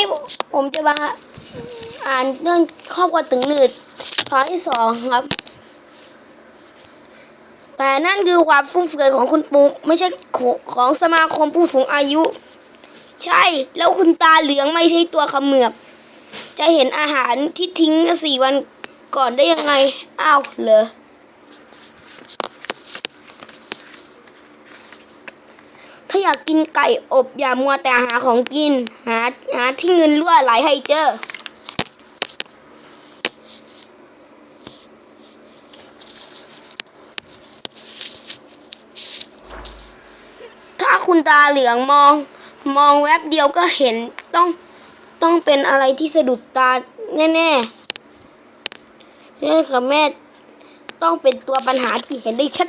นี้ผมจะมาอ่านเรื่องครอบครัวตึงหนืดตอนที่สองครับ แต่นั่นคือความฟุ่มเฟือยของคุณปู่ไม่ใช่ของสมาคมผู้สูงอายุ ใช่แล้วคุณตาเหลืองไม่ใช่ตัวขมือบ จะเห็นอาหารที่ทิ้งสี่วันก่อนได้ยังไง อ้าวเหรอ ถ้าอยากกินไก่อบอย่ามัวแต่หาของกิน หาหาที่เงินรั่วไหลให้เจอ ถ้าคุณตาเหลืองมอง มองแวบเดียวก็เห็นต้องต้องเป็นอะไรที่สะดุดตาแน่ๆนี่ค่ะแม่ต้องเป็นตัวปัญหาที่เห็นได้ชัด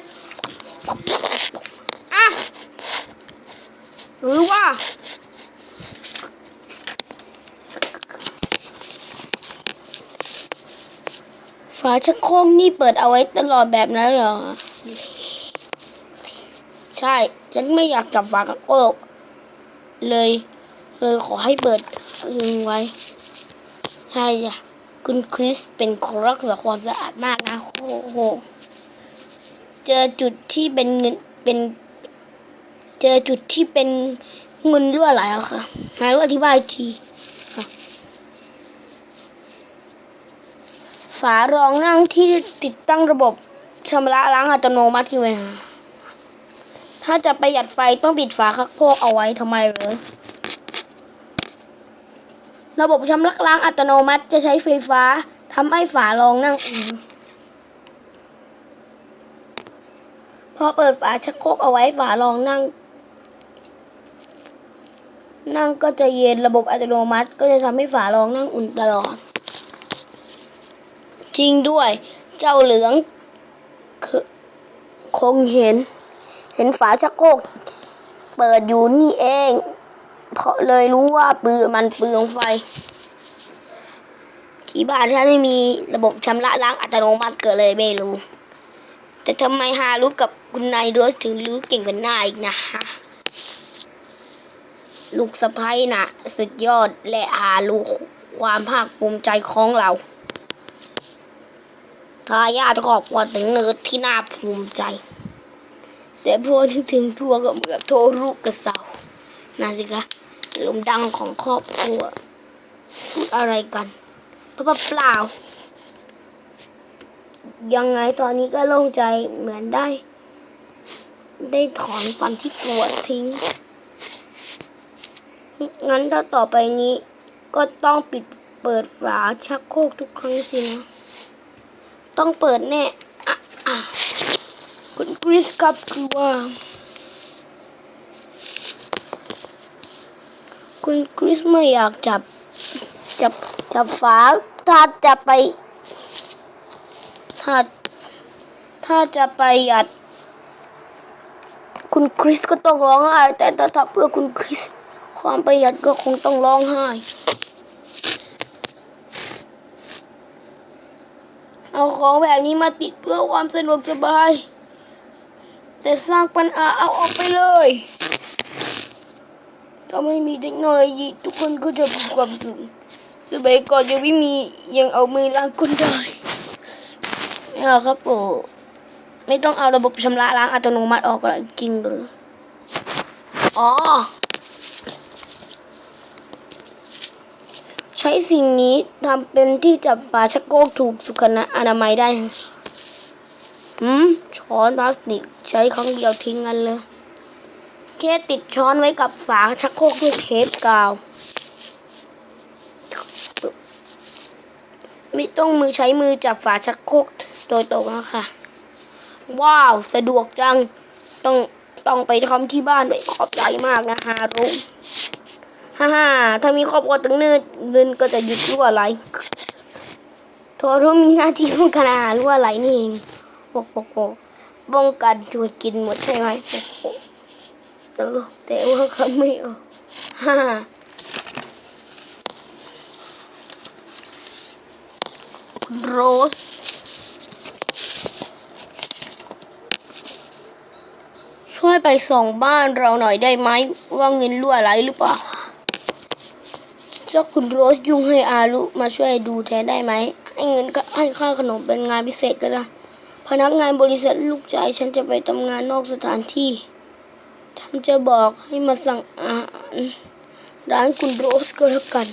อะ หรือว่าฝาชักโครกนี่เปิดเอาไว้ตลอดแบบนั้นเหรอ ใช่ ฉันไม่อยากจับฝาชักโครกเลยเลยขอให้เปิดอึงไว้ ใช่จ้ะคุณคริสเป็นคนรักษาความสะอาดมากนะโอ้โห เจอจุดที่เป็นเงินเป็น เจอจุดที่เป็นเงินรั่วไหลอะค่ะหารู้อธิบายทีฝารองนั่งที่ติดตั้งระบบชำระล้างอัตโนมัติคือไงคะถ้าจะประหยัดไฟต้องปิดฝาคักโพกเอาไว้ทำไมเหรอระบบชำระล้างอัตโนมัติจะใช้ไฟฟ้าทำให้ฝารองนั่งอุ่นพอเปิดฝาชักโครกเอาไว้ฝารองนั่ง นั่งก็จะเย็นระบบอัตโนมัติ ก็จะทำให้ฝารองนั่งอุ่นตลอด จริงด้วย เจ้าเหลืองคือคงเห็น เห็นฝาชักโครกเปิดอยู่นี่เอง เพราะเลยรู้ว่าปืนมันเปลืองไฟ ที่บ้านฉันไม่มีระบบชำระล้างอัตโนมัติเกิดเลยไม่รู้ แต่ทำไมฮารู้กับคุณนายโรสถึงรู้เก่งกว่าหน้าอีกนะฮะ ลูกสะพ้ยน่ะสุดยอดและหารู้ความภาคภูมิใจของเราทายาทครอบครัวถึงเนิร์ดที่น่าภูมิใจ แต่พอนึกถึงทัวก็เหมือนโทรุกระเสานั่นสิคะลมดังของครอบครัวพูดอะไรกันเปล่าเปล่า ยังไงตอนนี้ก็โล่งใจเหมือนได้ ได้ถอนฟันที่ปวดทิ้ง งั้นถ้าต่อไปนี้ ก็ต้องปิดเปิดฝาชักโครกทุกครั้งสินะ ต้องเปิดแน่คุณคริสครับคือว่า คุณคริสไม่อยากจับ จับจับฝาถ้าจะไป ถ้า ถ้าจะประหยัด คุณคริสก็ต้องร้องไห้แต่ถ้าเพื่อคุณคริส ความประหยัดก็คงต้องร้องไห้ เอาของแบบนี้มาติดเพื่อความสะดวกสบาย แต่สร้างปัญหาเอาออกไปเลยถ้าไม่มีเทคโนโลยีทุกคนก็จะมีความสุขสมัยก่อนยังไม่มียังเอามือล้างก้นได้ไม่เอาครับโอ้ไม่ต้องเอาระบบชำระล้างอัตโนมัติออกก็ได้จริงหรืออ๋อ ใช้สิ่งนี้ทำเป็นที่จับปลาชักโครกถูกสุขอนามัยได้หืมช้อนพลาสติกใช้ครั้งเดียวทิ้งกันเลย แค่ติดช้อนไว้กับฝาชักโครกด้วยเทปกาว ไม่ต้องมือใช้มือจับฝาชักโครกโดยตรงนะคะ ว้าว สะดวกจัง ต้องต้องไปทำที่บ้านด้วยขอบใจมากนะฮารุ ฮ่าฮ่าถ้ามีครอบครัวตั้งเนินเงินก็จะหยุดรั่วไหลโทรุมีหน้าที่ป้องกันอาหารรั่วไหลนี่เองโอ้โหป้องกันช่วยกินหมดใช่ไหมโอ้โหตลกแต่ว่าเขาไม่ออกฮ่าโรสช่วยไปส่องบ้านเราหน่อยได้ไหมว่าเงินรั่วไหลหรือเปล่า เจ้าคุณโรสยุ่งให้อารุมาช่วยดูแทนได้ไหมให้เงินก็ให้ค่าขนมเป็นงานพิเศษก็ได้พนักงานบริษัทลูกชายฉันจะไปทำงานนอกสถานที่ ท่านจะบอกให้มาสั่งอาหารร้านคุณโรสก็แล้วกัน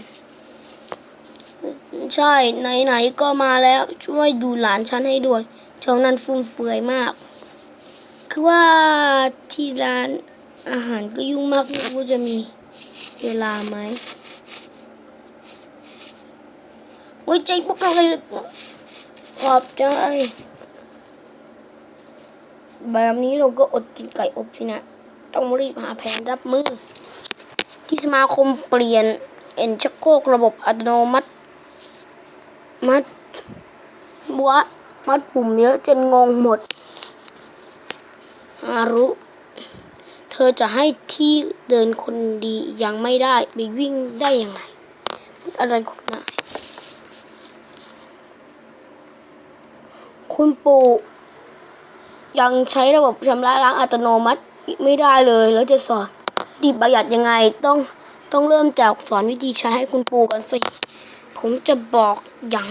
ใช่ไหนๆก็มาแล้วช่วยดูหลานฉันให้ด้วยเท่านั้นฟุ่มเฟือยมาก คือว่าที่ร้านอาหารก็ยุ่งมากไม่รู้จะมีเวลาไหม ไว้ใจพวกเราเลยขอบใจ แบบนี้เราก็อดกินไก่อบสินะ ต้องรีบหาแผนรับมือ ที่สมาคมเปลี่ยน เอ็นชักโครกระบบอัตโนมัติ มัดบัวมัดปุ่มเยอะจนงงหมดอารุเธอจะให้ที่เดินคนดียังไม่ได้ ไปวิ่งได้ยังไง อะไรของนาย คุณปู่ยังใช้ระบบชำระล้างอัตโนมัติไม่ได้เลย แล้วจะสอนดีประหยัดยังไงต้องต้องเริ่มจากสอนวิธีใช้ให้คุณปู่กันสิ ผมจะบอกอย่าง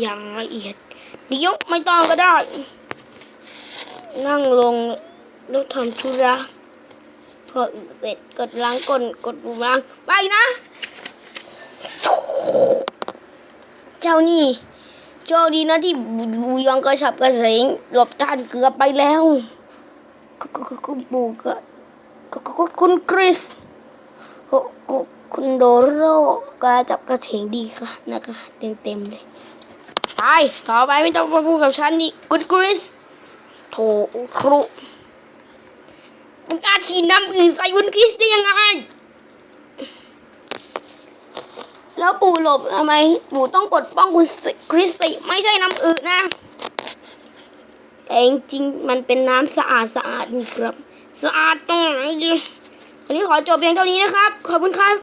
อย่างละเอียดเดี๋ยวไม่ต้องก็ได้ นั่งลงแล้วทำธุระพอเสร็จกดล้างก้นกดปุ่มล้างไปนะ เจ้านี่ โชคดีนะที่บูยองกระฉับกระเสงหลบท่านเกือบไปแล้วคุคุคุคุณปู่ก็คุคุคุคุณคริสโอ้โอคุณโดโรกระจับกระเฉงดีค่ะนะคะเต็มเต็มๆเลยไปต่อไปไม่ต้องมาพูดกับฉันดิคุณคริสโถครูมันกล้าฉีดน้ำอื่นใส่คุณคริสได้ยังไง แล้วปู่หลบทำไมปู่ต้องปกป้องคุณคริสติไม่ใช่น้ำอึนะแต่จริงๆมันเป็นน้ำสะอาดสะอาดนี่ครับ สะอาดตรงไหนวันนี้ขอจบเพียงเท่านี้นะครับ ขอบคุณครับ